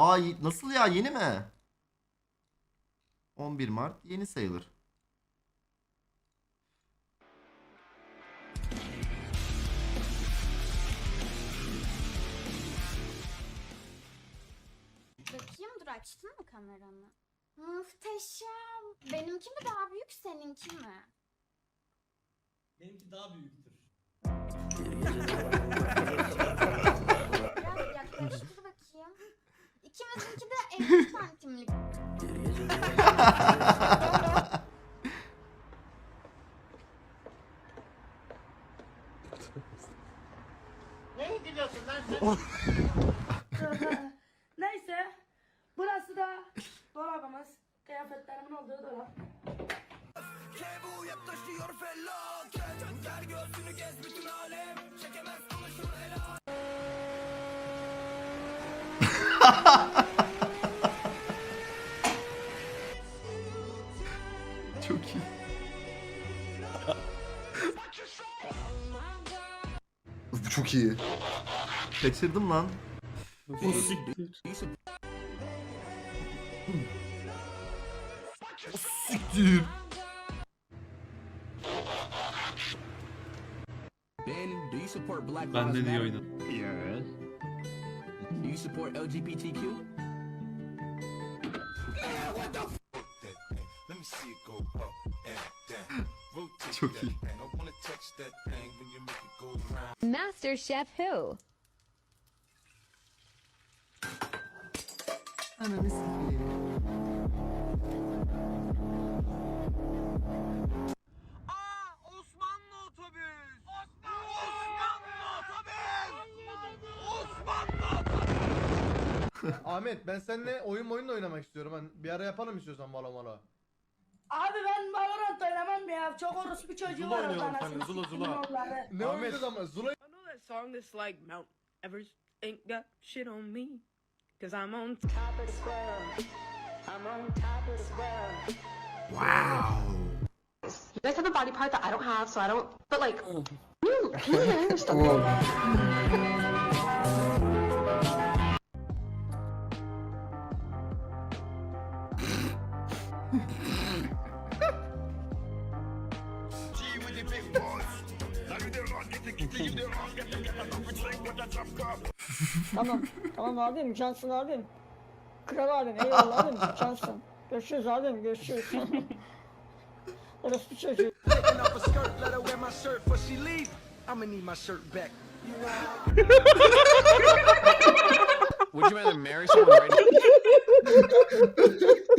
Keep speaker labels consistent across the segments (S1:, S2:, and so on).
S1: Aa nasıl ya yeni mi? 11 Mart yeni sayılır.
S2: Bakayım dur açtın mı kameranı? Muhteşem. Benimki mi daha büyük seninki mi?
S3: Benimki daha büyüktür.
S2: Biraz yaklaştır. İkimizinki de 50 santimlik.
S4: Neyse.
S1: Çok iyi.
S5: Bu çok iyi.
S1: Kaçırdım lan. Siktir.
S6: You support Black
S3: Ben de
S6: Matter?
S3: oynadım.
S6: you support LGBTQ?
S1: Man, what
S7: the f Let
S1: me see
S8: it go up and down.
S9: Rotate
S1: that thing.
S9: I wanna touch that thing when you make it
S10: go. Master Chef who?
S11: Ahmet ben seninle oyun oyun da oynamak istiyorum. Hani bir ara yapalım istiyorsan malo malo.
S4: Abi ben Valorant oynamam ya. Çok orospu çocuğu
S11: Zula
S4: var
S11: oynayalım
S4: orada.
S11: seninle,
S4: anasını
S11: Zula, Zula.
S4: siktimin oğulları.
S11: Ne oynayacağız ama Zula
S8: I know that song that's like Mount Everest ain't got shit on me. Cause I'm on top of the world. I'm on top of the world.
S7: You guys have a body part that I don't have, so I don't. But like, you can. Stuff
S4: Tamam. Tamam abim. Cansın abim. Kral abim. Eyvallah abim. Cansın. Görüşürüz abim. Görüşürüz. orospu çocuğu.
S8: I'ma need my shirt back.
S6: Would you rather marry someone right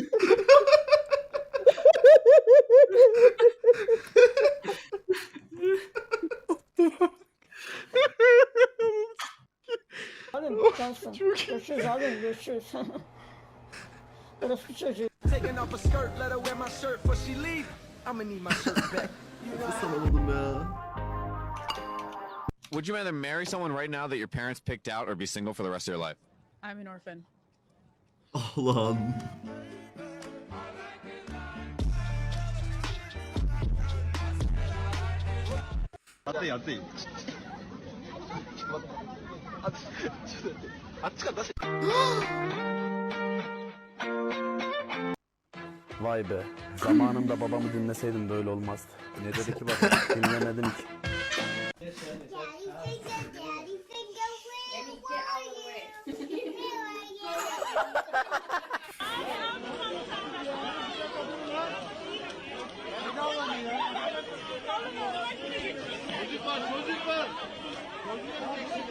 S4: Abim. Cansın. Görüşürüz abim. Görüşürüz. orospu çocuğu.
S8: Taking off a skirt, let her wear my shirt before she leave. I'ma need my shirt back.
S1: Nasıl alamadım ya?
S6: Would you rather marry someone right now that your parents picked out or be single for the rest of your life?
S8: I'm an orphan.
S1: Ah lan.
S12: Vay be. Zamanında babamı dinleseydim böyle olmazdı. Ne dedi ki baba? Dinlemedim ki.
S2: Daddy finger, daddy finger, where are you? Here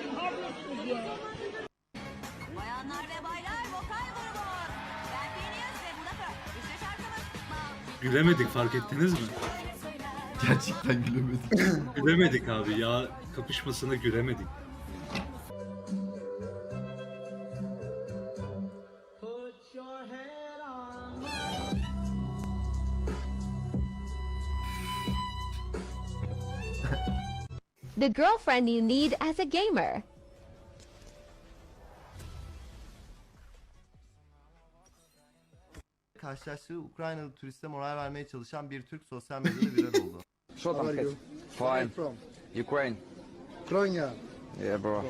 S2: I am.
S7: Bayanlar ve baylar vokal grubu. Ben Phineas ve bu da İşte şarkımız.
S3: Gülemedik fark ettiniz mi?
S1: Gerçekten gülemedik.
S3: Gülemedik abi ya kapışmasına gülemedik.
S8: Put your head on.
S7: The girlfriend you need as a gamer.
S1: Karşılaştığı Ukraynalı turiste moral vermeye çalışan bir Türk sosyal medyada viral oldu.
S12: Что там, Кать? Fine.
S11: from
S12: Ukraine.
S11: Ukraine.
S12: Yeah bro.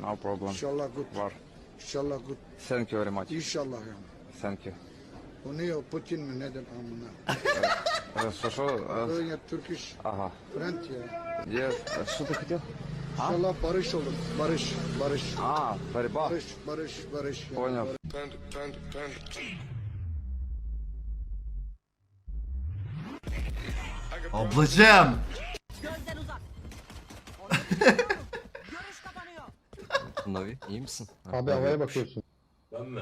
S12: No problem.
S11: İnşallah good.
S12: Var.
S4: İnşallah good.
S9: Thank you very much.
S4: İnşallah ya.
S9: Thank you.
S4: Bu ne o Putin mi nedir amına?
S9: Что, что?
S4: Böyle Turkish
S9: Ага.
S4: friend ya.
S9: Yes. Что ты хотел?
S4: İnşallah barış olur. Barış, barış.
S9: А, борьба.
S4: Barış, barış, barış. ya.
S9: Понял.
S1: Ablacığım.
S10: Gözden uzak. Görüş kapanıyor.
S9: Navi, iyi misin?
S11: Abi havaya bakıyorsun.
S3: Ben mi?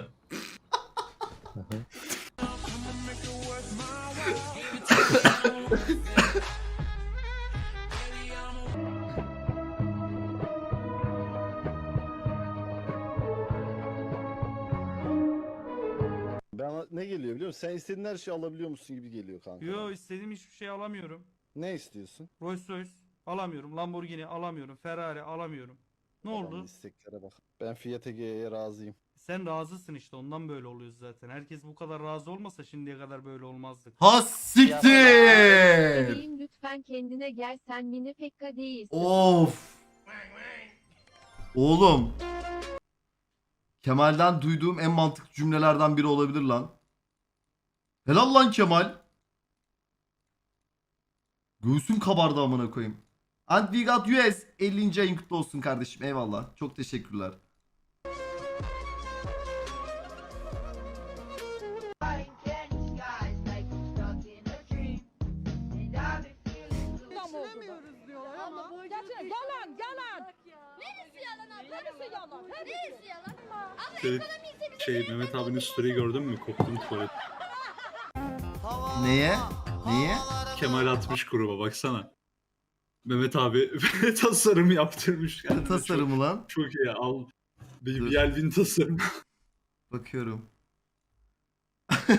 S13: Sen istediğin her şeyi alabiliyor musun gibi geliyor kanka.
S14: Yo istediğim hiçbir şey alamıyorum.
S13: Ne istiyorsun?
S14: Rolls Royce alamıyorum. Lamborghini alamıyorum. Ferrari alamıyorum. Ne
S13: Adamın
S14: oldu?
S13: isteklere bak. Ben Fiat Ege'ye razıyım.
S14: Sen razısın işte ondan böyle oluyoruz zaten. Herkes bu kadar razı olmasa şimdiye kadar böyle olmazdık.
S1: Ha siktir.
S10: Bebeğim lütfen kendine gel sen mini pekka değilsin.
S1: Of. Oğlum. Kemal'den duyduğum en mantıklı cümlelerden biri olabilir lan. Helal lan Kemal. Göğsüm kabardı amına koyayım. And we got US 50. ayın kutlu olsun kardeşim. Eyvallah. Çok teşekkürler.
S10: Yalan yalan. Neresi yalan abla? Neresi yalan? Neresi yalan?
S3: Şey, şey Mehmet abinin story gördün mü? Koptum tuvalet.
S1: Neye? Neye?
S3: Kemal atmış gruba baksana. Mehmet abi tasarım yaptırmış.
S1: Ne
S3: kendine.
S1: tasarımı lan?
S3: Çok, çok iyi al. Bir
S1: Dur.
S3: Yelvin tasarım.
S1: Bakıyorum.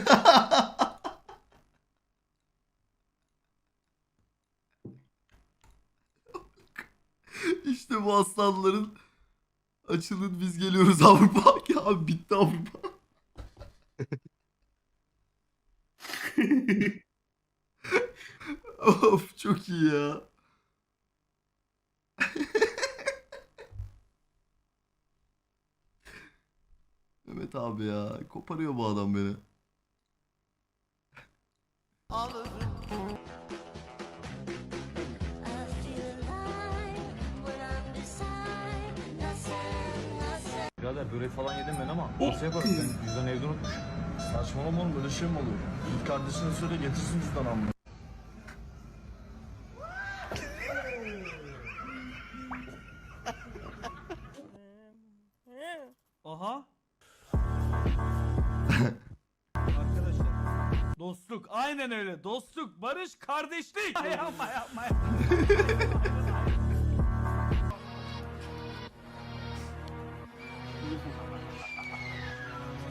S1: işte bu aslanların açılın biz geliyoruz Avrupa. Ya bitti Avrupa. of çok iyi ya. Mehmet abi ya koparıyor bu adam beni.
S9: Birader börek falan yedim ben ama nasıl yaparım ben cüzdan evde unutmuşum. Saçmalama oğlum böyle şey mi olur? Git kardeşine söyle getirsin cüzdan amma.
S14: Aha. Arkadaşlar. Dostluk. Aynen öyle. Dostluk, barış, kardeşlik. yapma yapma.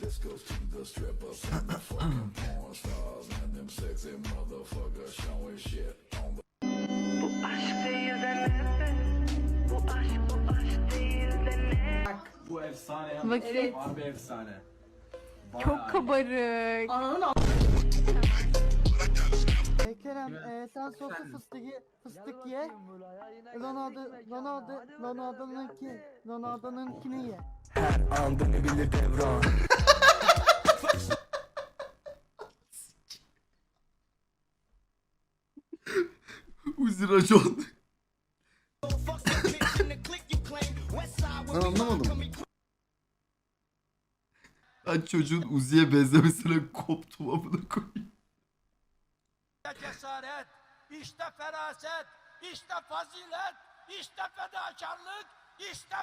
S14: Time with you. Just the two of us.
S1: Ne?
S14: We can
S9: Oğlum ekmeğine yiyor oğlum la biz Sivaslıyız la.
S2: Vakit. Çok kabarık.
S12: Kerem e, sen soslu fıstık ye, fıstık ye. Ronaldo, Ronaldo, Ronaldo'nunki, Ronaldo'nunkini ye.
S1: Uzi racon.
S15: Ben anlamadım.
S1: Ben çocuğun Uzi'ye benzemesine koptum amına koyayım.
S14: cesaret, işte feraset, işte fazilet, işte fedakarlık, işte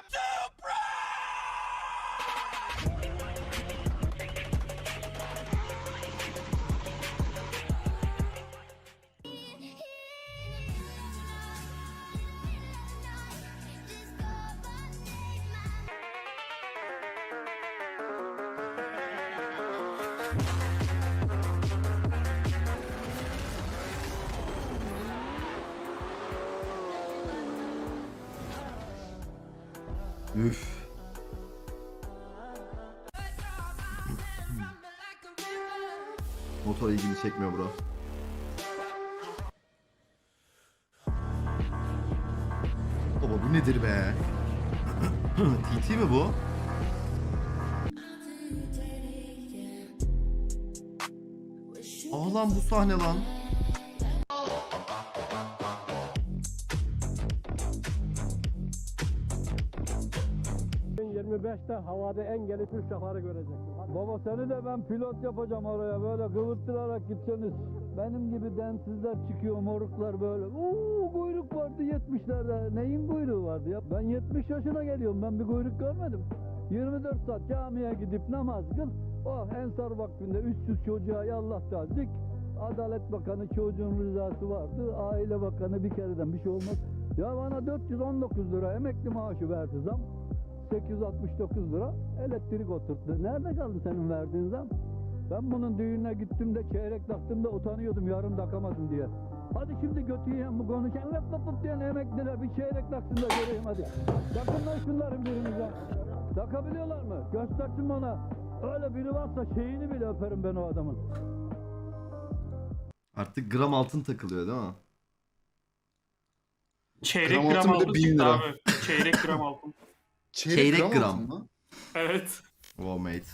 S1: Üf. Motor ilgini çekmiyor bro. Baba bu nedir be? TT mi bu? Aa lan bu sahne lan.
S13: Havada en gelişmiş uçakları göreceksin. Baba seni de ben pilot yapacağım oraya böyle kıvırttırarak gitseniz. Benim gibi densizler çıkıyor moruklar böyle. Uuu kuyruk vardı 70'lerde. Neyin kuyruğu vardı ya? Ben 70 yaşına geliyorum ben bir kuyruk görmedim. 24 saat camiye gidip namaz kıl. Oh Ensar Vakfı'nda 300 çocuğa yallah tazik. Adalet Bakanı çocuğun rızası vardı. Aile Bakanı bir kereden bir şey olmaz. Ya bana 419 lira emekli maaşı verdi zam. 869 lira elektrik oturttu. Nerede kaldı senin verdiğin zam? Ben bunun düğününe gittim de çeyrek taktım da utanıyordum yarım takamadım diye. Hadi şimdi götü yiyen bu konuşan lap lap lap diyen emekliler bir çeyrek taksın da göreyim hadi. Takın lan şunların birinize. Takabiliyorlar mı? Göstersin bana. Öyle biri varsa şeyini bile öperim ben o adamın.
S1: Artık gram altın takılıyor değil mi?
S15: Çeyrek gram altın bir de 1000 lira.
S14: Çeyrek gram altın.
S1: Çeyrek gram.
S15: mı?
S14: Evet.
S1: Wow mate.